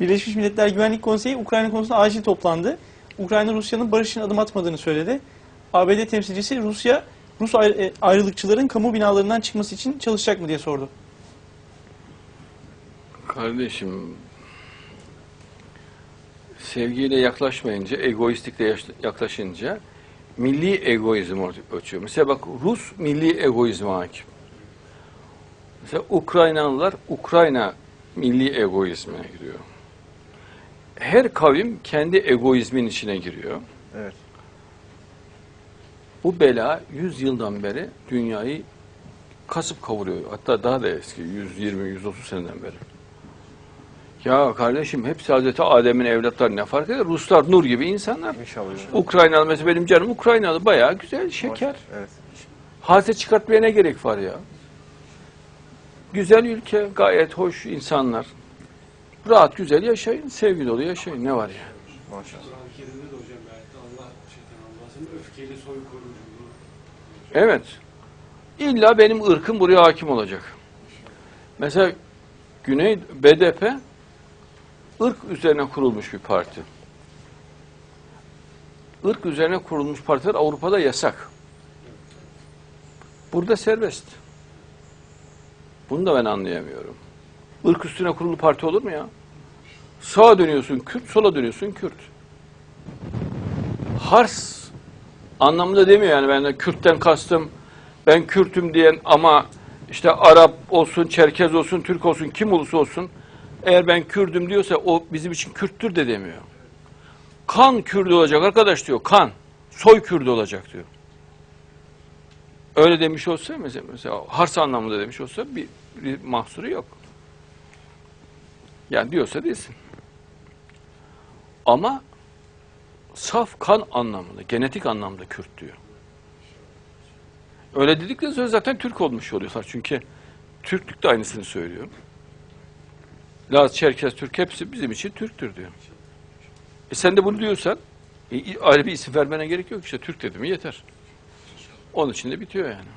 Birleşmiş Milletler Güvenlik Konseyi Ukrayna konusunda acil toplandı. Ukrayna Rusya'nın barış için adım atmadığını söyledi. ABD temsilcisi Rusya Rus e, ayrılıkçıların kamu binalarından çıkması için çalışacak mı diye sordu. Kardeşim, sevgiyle yaklaşmayınca, egoistikle yaş- yaklaşınca milli egoizm ölçüyor. Mesela bak Rus milli egoizme hakim. Mesela Ukraynalılar Ukrayna milli egoizmine giriyor. Her kavim kendi egoizmin içine giriyor. Evet. Bu bela 100 yıldan beri dünyayı kasıp kavuruyor. Hatta daha da eski 120-130 seneden beri. Ya kardeşim hepsi Hazreti Adem'in evlatları ne fark eder? Ruslar nur gibi insanlar. İnşallah. Ukraynalı mesela benim canım Ukraynalı bayağı güzel şeker. Evet. Hase çıkartmaya ne gerek var ya? Güzel ülke, gayet hoş insanlar. Rahat güzel yaşayın, sevgi dolu yaşayın. Ne var ya? Maşallah. Kerim'de de hocam belki Allah şeytan Allah'ın öfkeli soykırıcılığı. Evet. İlla benim ırkım buraya hakim olacak. Mesela Güney BDP ırk üzerine kurulmuş bir parti. Irk üzerine kurulmuş partiler Avrupa'da yasak. Burada serbest. Bunu da ben anlayamıyorum. Irk üstüne kurulu parti olur mu ya? Sağa dönüyorsun Kürt, sola dönüyorsun Kürt. Hars anlamında demiyor yani ben de Kürt'ten kastım ben Kürt'üm diyen ama işte Arap olsun, Çerkez olsun, Türk olsun, kim olursa olsun eğer ben Kürdüm diyorsa o bizim için Kürttür de demiyor. Kan Kürdü olacak arkadaş diyor, kan. Soy Kürdü olacak diyor. Öyle demiş olsa mesela, mesela Hars anlamında demiş olsa bir, bir mahsuru yok. Yani diyorsa değilsin. Ama saf kan anlamında, genetik anlamda Kürt diyor. Öyle dedikten sonra zaten Türk olmuş oluyorlar. Çünkü Türklük de aynısını söylüyor. Laz, Çerkez, Türk hepsi bizim için Türktür diyor. E sen de bunu diyorsan e, ayrı bir isim vermene gerek yok. İşte Türk dedi mi yeter. Onun için de bitiyor yani.